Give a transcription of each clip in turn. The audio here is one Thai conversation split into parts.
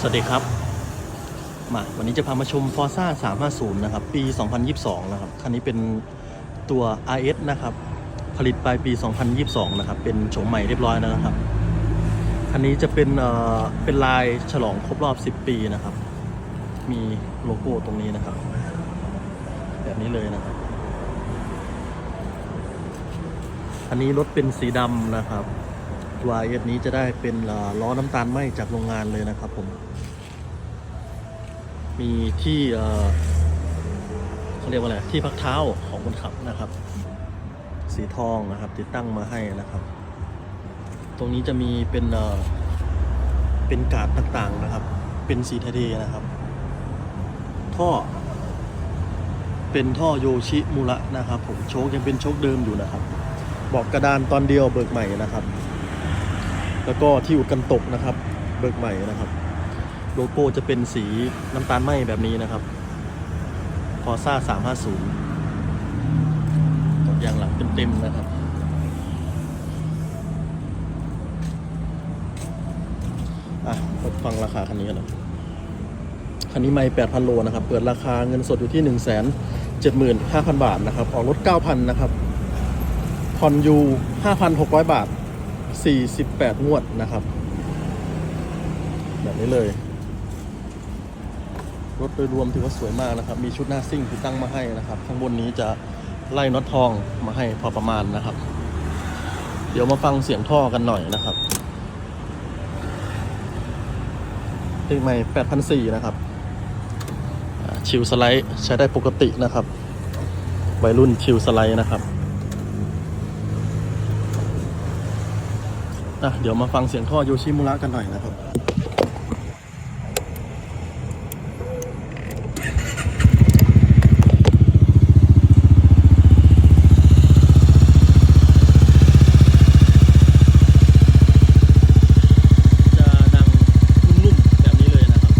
สวัสดีครับ มาวันนี้จะพามาชม Forza 350 นะครับ ปี 2022 นะครับ คันนี้เป็นตัว RS นะครับ ผลิตปลายปี 2022 นะครับ เป็นโฉมใหม่เรียบร้อยแล้วนะครับ คันนี้จะเป็นเอ่อเป็นลายฉลองครบรอบ 10 ปีนะครับ มีโลโก้ตรงนี้นะครับ แบบนี้เลยนะครับ อันนี้รถเป็นสีดำนะครับ ตัว RS นี้จะได้เป็นล้อน้ำตาลไหมจากโรงงานเลยนะครับผม มีที่เขาเรียกว่าอะไรที่พักเท้าของคนขับนะครับ สีทองนะครับ ติดตั้งมาให้นะครับ ตรงนี้จะมีเป็นเป็นกาดต่างๆนะครับ เป็นสีทะเลนะครับ ท่อ เป็นท่อโยชิมุระนะครับ ผมโชคยังเป็นโชคเดิมอยู่นะครับบอกกระดานตอนเดียวเบิกใหม่นะครับ แล้วก็ที่อุกันตกนะครับ เบิกใหม่นะครับ โลโก้จะเป็นสีน้ำตาลไหมแบบนี้นะครับพอซ่า350ตกยางหลังเต็มๆนะครับอะมาฟังราคาคันนี้กันเลยคันนี้ไม่8,000 โลนะครับ เปิดราคาเงินสดอยู่ที่ 1 7 5 0 0 0 บาทนะครับ ออกรถ 9,000 นะครับผ่อนอยู่ 5,600 บาท 48 งวดนะครับ แบบนี้เลย รถโดยรวมถือว่าสวยมากนะครับ มีชุดหน้าซิ่งติดตั้งมาให้นะครับ ข้างบนนี้จะไล่น็อตทองมาให้พอประมาณนะครับ เดี๋ยวมาฟังเสียงท่อกันหน่อยนะครับเลขใหม่8,400นะครับ ชิลสไลด์ใช้ได้ปกตินะครับ วัยรุ่นชิลสไลด์นะครับ อะเดี๋ยวมาฟังเสียงท่อโยชิมุระกันหน่อยนะครับ จะดังนุ่มๆแบบนี้เลยนะครับ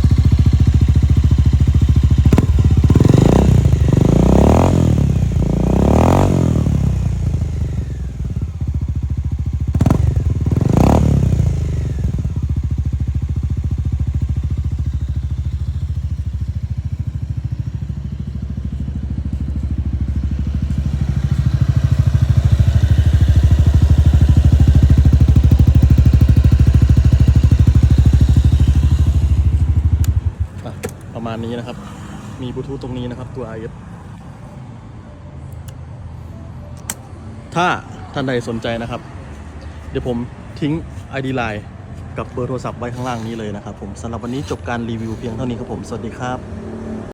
อะ ประมาณนี้นะครับ มีบลูทูธตรงนี้นะครับตัว IF ถ้าท่านใดสนใจนะครับ เดี๋ยวผมทิ้ง ID Line กับเบอร์โทรศัพท์ไว้ข้างล่างนี้เลยนะครับผมสำหรับวันนี้จบการรีวิวเพียงเท่านี้ครับผม สวัสดีครับ